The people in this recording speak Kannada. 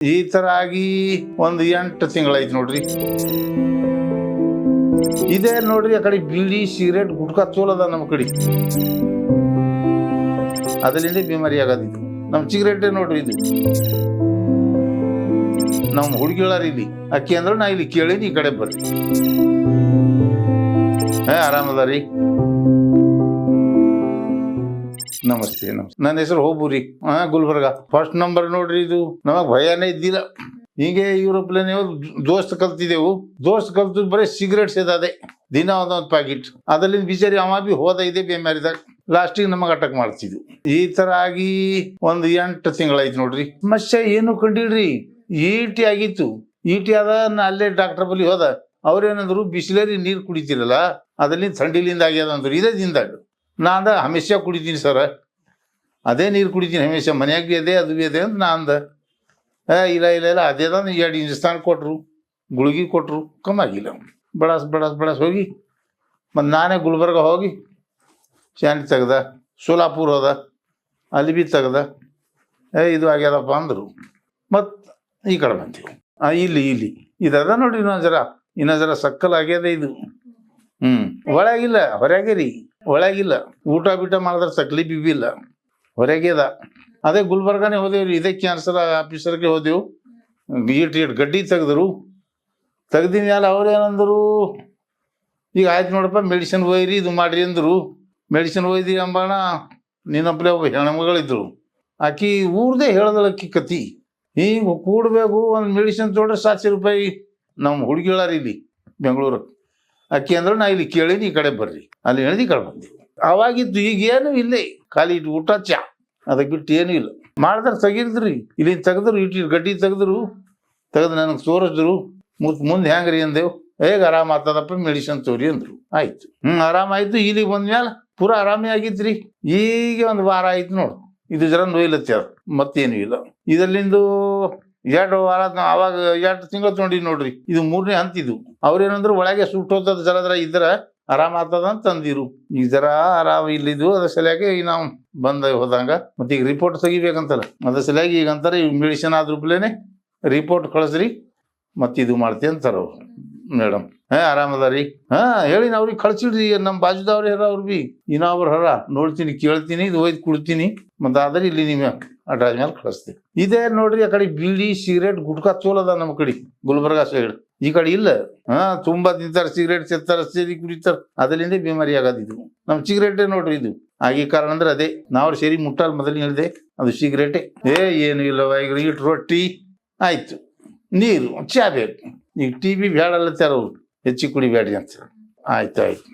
ಈ ತರ ಆಗಿ ಒಂದು ಎಂಟು ತಿಂಗಳಾಯ್ತು ನೋಡ್ರಿ. ಇದೇ ನೋಡ್ರಿ ಆ ಕಡೆ ಬಿಳಿ ಸಿಗರೇಟ್ ಗುಟ್ಕಾ ಚೋಲದ ನಮ್ಮ ಕಡೆ. ಅದರಿಂದ ಬಿಮಾರಿ ಆಗೋದಿತ್ತು. ನಮ್ಮ ಸಿಗರೇಟೇ ನೋಡ್ರಿ ಇದು. ನಮ್ಮ ಹುಡುಗಿಳಾರ ಇಲ್ಲಿ. ಅಕ್ಕಿ ಅಂದ್ರೆ ನಾ ಇಲ್ಲಿ ಕೇಳೀನಿ ಈ ಕಡೆ ಬರ್ರಿ. ಹೇ ಆರಾಮದ ರೀ ನಮಸ್ತೆ ನಮಸ್ತೆ. ನನ್ನ ಹೆಸರು ಹೋಬೂರಿ. ಹಾ ಗುಲ್ಬರ್ಗ. ಫಸ್ಟ್ ನಂಬರ್ ನೋಡ್ರಿ ಇದು. ನಮಗ್ ಭಯನೇ ಇದ್ದಿಲ್ಲ. ಹೀಗೆ ಯುರೋಪ್ಲೇನೆ ದೋಸ್ತ್ ಕಲ್ತಿದ್ದೆವು. ದೋಸ್ತ್ ಕಲ್ತು ಬರೀ ಸಿಗರೇಟ್ಸ್ ಇದಾದೆ ದಿನ ಒಂದೊಂದು ಪ್ಯಾಕೆಟ್ ಅದರಲ್ಲಿ ಬಿಚಾರಿ ಅವ ಬಿ ಹೋದ ಇದೆ ಬೇಮಾರಿದಾಗ ಲಾಸ್ಟಿಗೆ ನಮಗೆ ಅಟಕ್ ಮಾಡ್ತಿದ್ವು. ಈ ತರ ಆಗಿ ಒಂದು ಎಂಟು ತಿಂಗಳಾಯ್ತು ನೋಡ್ರಿ. ಮಸ್ಯ ಏನು ಕಂಡಿಲ್ರಿ ಈಟಿ ಆಗಿತ್ತು. ಈಟಿ ಆದ ನಾ ಅಲ್ಲೇ ಡಾಕ್ಟರ್ ಬಳಿ ಹೋದ. ಅವ್ರೇನಂದ್ರು ಬಿಸಿಲೇರಿ ನೀರು ಕುಡಿತಿರಲ್ಲ ಅದರಿಂದ ಥಂಡಿಲಿಂದ ಆಗ್ಯದ ಅಂದ್ರು ಇದೇ ದಿಂದಾಗ ನಾ ಅಂದ, ಹಮೇಶ ಕುಡಿತೀನಿ ಸರ. ಅದೇ ನೀರು ಕುಡಿತೀನಿ ಹಮೇಶ, ಮನ್ಯಾಗ ಭೀ ಅದೇ, ಅದು ಭೀ ಅದೇ ಅಂತ ನಾ ಅಂದ. ಇಲ್ಲ ಇಲ್ಲ ಇಲ್ಲ, ಅದೇ ಅದ ಎರಡು ಇಂಜೆಕ್ಷನ್ ಕೊಟ್ಟರು ಗುಳಿಗೆ ಕೊಟ್ರು ಕಮ್ಮಾಗಿಲ್ಲ ಬಡಾಸ್ ಬಡಾಸ್ ಬಡಾಸ್ ಹೋಗಿ ಮತ್ತು ನಾನೇ ಗುಲ್ಬರ್ಗ ಹೋಗಿ ಶಾಂತಿ ತೆಗ್ದ, ಸೋಲಾಪುರ ಹೋದ, ಅಲ್ಲಿ ಬಿ ತೆಗ್ದ, ಏ, ಇದು ಆಗ್ಯದಪ್ಪ ಅಂದರು. ಮತ್ತು ಈ ಕಡೆ ಬಂತೀವಿ ಇಲ್ಲಿ ಇಲ್ಲಿ ಇದದ ನೋಡಿ ಇನ್ನೊಂದು ಜರ ಇನ್ನೊಂದು ಜರ ಸಕ್ಕಲ್ ಆಗ್ಯದ ಇದು. ಹ್ಞೂ ಒಳಗಿಲ್ಲ ಹೊರಗೆ ರೀ ಒಳಗಿಲ್ಲ. ಊಟ ಬೀಟ ಮಾಡಿದ್ರೆ ಸಕ್ಲಿ ಬಿಬ್ಬಿಲ್ಲ ಹೊರಗೆದ ಅದೇ. ಗುಲ್ಬರ್ಗಾನೇ ಹೋದೇವ್ರಿ ಇದೇ ಕ್ಯಾನ್ಸರ್ ಆಫೀಸರ್ಗೆ ಹೋದೆವು. ಇಟ್ ಇಟ್ ಗಡ್ಡಿ ತೆಗೆದ್ರು. ತೆಗ್ದಿನ ಮೇಲೆ ಅವ್ರೇನಂದ್ರು ಈಗ ಆಯ್ತು ನೋಡಪ್ಪ ಮೆಡಿಸಿನ್ ಒಯ್ರಿ, ಇದು ಮಾಡ್ರಿ ಅಂದರು. ಮೆಡಿಸಿನ್ ಒಯ್ದಿ ಅಂಬಣ ನಿನ್ನಪ್ಪಲೆ ಒಬ್ಬ ಹೆಣ್ಮಗಳಿದ್ರು ಆಕಿ ಊರ್ದೇ ಆಕಿ ಕತಿ. ಹಿಂಗೆ ಕೂಡಬೇಕು, ಒಂದು ಮೆಡಿಸಿನ್ ತೊಗೊಂಡ್ರೆ ಸಾತಶೆ ರೂಪಾಯಿ. ನಮ್ಮ ಹುಡುಗಿಗಳಾರ ಇಲ್ಲಿ ಬೆಂಗಳೂರು ಅಕ್ಕಿ ಅಂದ್ರೆ ನಾ ಇಲ್ಲಿ ಕೇಳೀನಿ, ಈ ಕಡೆ ಬರ್ರಿ. ಅಲ್ಲಿ ಹೇಳಿದ ಈ ಕಡೆ ಬಂದಿ. ಅವಾಗಿದ್ದು ಈಗ ಏನು ಇಲ್ಲೇ ಖಾಲಿ ಇಟ್ಟು ಊಟ, ಚಾ. ಅದಕ್ಕೆ ಬಿಟ್ಟು ಏನೂ ಇಲ್ಲ. ಮಾಡಿದ್ರೆ ತೆಗಿದ್ರಿ ಇಲ್ಲಿ ತೆಗೆದ್ರು ಇಟ್ಟು ಗಡ್ಡಿ ತೆಗೆದ್ರು, ತೆಗೆದು ನನಗೆ ತೋರಿಸಿದ್ರು ಮುತ್ ಮುಂದೆ ಹೆಂಗ್ರಿ ಅಂದೇವು. ಹೇಗೆ ಆರಾಮ ಆಗ್ತದಪ್ಪ ಮೆಡಿಸಿನ್ ತೋರಿ ಅಂದ್ರು. ಆಯ್ತು. ಹ್ಮ್ ಆರಾಮಾಯ್ತು ಇಲ್ಲಿಗೆ ಬಂದ್ಮೇಲೆ ಪೂರಾ ಆರಾಮೇ ಆಗಿತ್ರಿ ಈಗ ಒಂದು ವಾರ ಆಯ್ತು ನೋಡು. ಇದು ಜರ ನೋಯ್ಲತ್ತೆ ಅದು ಮತ್ತೇನು ಇಲ್ಲ. ಇದರಲ್ಲಿಂದು ಎರಡು ವಾರ ನಾವ್ ಅವಾಗ ಎರಡು ತಿಂಗಳು ತೊಗೊಂಡಿ ನೋಡ್ರಿ. ಇದು ಮೂರನೇ ಹಂತ ಇದು. ಅವ್ರೇನಂದ್ರು ಒಳಗೆ ಸುಟ್ಟೋತದ ಜರ ಇದ್ರ ಆರಾಮ ಆಗ್ತದ ಅಂತ ತಂದಿರು ಈ ಜರ ಆರಾಮ ಇಲ್ಲಿದ್ದು, ಅದ್ರ ಈಗ ನಾವು ಬಂದ ಹೋದಂಗ. ಮತ್ತೆ ಈಗ ರಿಪೋರ್ಟ್ ತೆಗಿಬೇಕಂತಾರ ಅದ್ರ ಸಲುವಾಗಿ ಈಗ ಅಂತಾರೆ ಮೆಡಿಸಿನ್ ಆದ್ರೂಪ್ಲೇನೆ ರಿಪೋರ್ಟ್ ಕಳಿಸ್ರಿ, ಮತ್ತೆ ಇದು ಮಾಡ್ತಿ ಅಂತಾರ ಅವ್ರು. ಮೇಡಮ್ ಹಾ ಆರಾಮದ ರೀ ಹಾ, ಹೇಳಿ ಅವ್ರಿಗೆ ಕಳ್ಸಿಡ್ರಿ ನಮ್ಮ ಬಾಜುದವ್ರು ಹರ ಅವ್ರು ಬಿ? ಇನ್ನೊಬ್ರು ಹರ, ನೋಡ್ತೀನಿ, ಕೇಳ್ತೀನಿ, ಇದು ಒಯ್ದು ಕುಡ್ತೀನಿ. ಮತ್ತೆ ಆದ್ರೆ ಇಲ್ಲಿ ನಿಮ್ಮ ಅಡ್ರಾಜ್ ಮೇಲೆ ಕಳಿಸ್ತೀವಿ ಇದೇ ನೋಡ್ರಿ, ಆ ಕಡೆ ಬೀಡಿ ಸಿಗರೇಟ್ ಗುಟ್ಕಾ ಚೋಲದ ನಮ್ಮ ಕಡೆ, ಗುಲ್ಬರ್ಗಾ ಸೈಡ್ ಈ ಕಡೆ ಇಲ್ಲ. ಹಾ, ತುಂಬಾ ತಿಂತಾರೆ, ಸಿಗರೇಟ್ ಸೇರ್ತಾರ ಸೇರಿ ಕುಡಿತಾರೆ. ಅದರಿಂದ ಬಿಮಾರಿ ಆಗೋದಿದು. ನಮ್ಮ ಸಿಗರೇಟೇ ನೋಡ್ರಿ ಇದು. ಆಗಿ ಕಾರಣ ಅಂದ್ರೆ ಅದೇ. ನಾವು ಸೇರಿ ಮುಟ್ಟಾಲ್ ಮೊದಲು ಹೇಳಿದೆ, ಅದು ಸಿಗರೇಟೇ. ಏ, ಏನು ಇಲ್ಲ ಈಗ ಇಟ್ಟು ರೊಟ್ಟಿ. ಆಯ್ತು. ನೀರು, ಚಾ ಬೇಕು. ಈಗ ಟಿ ಬಿ ತರೋರು ಹೆಚ್ಚಿಗೆ ಕುಡಿಬೇಡ್ರಿ ಅಂತ. ಆಯ್ತು ಆಯ್ತು.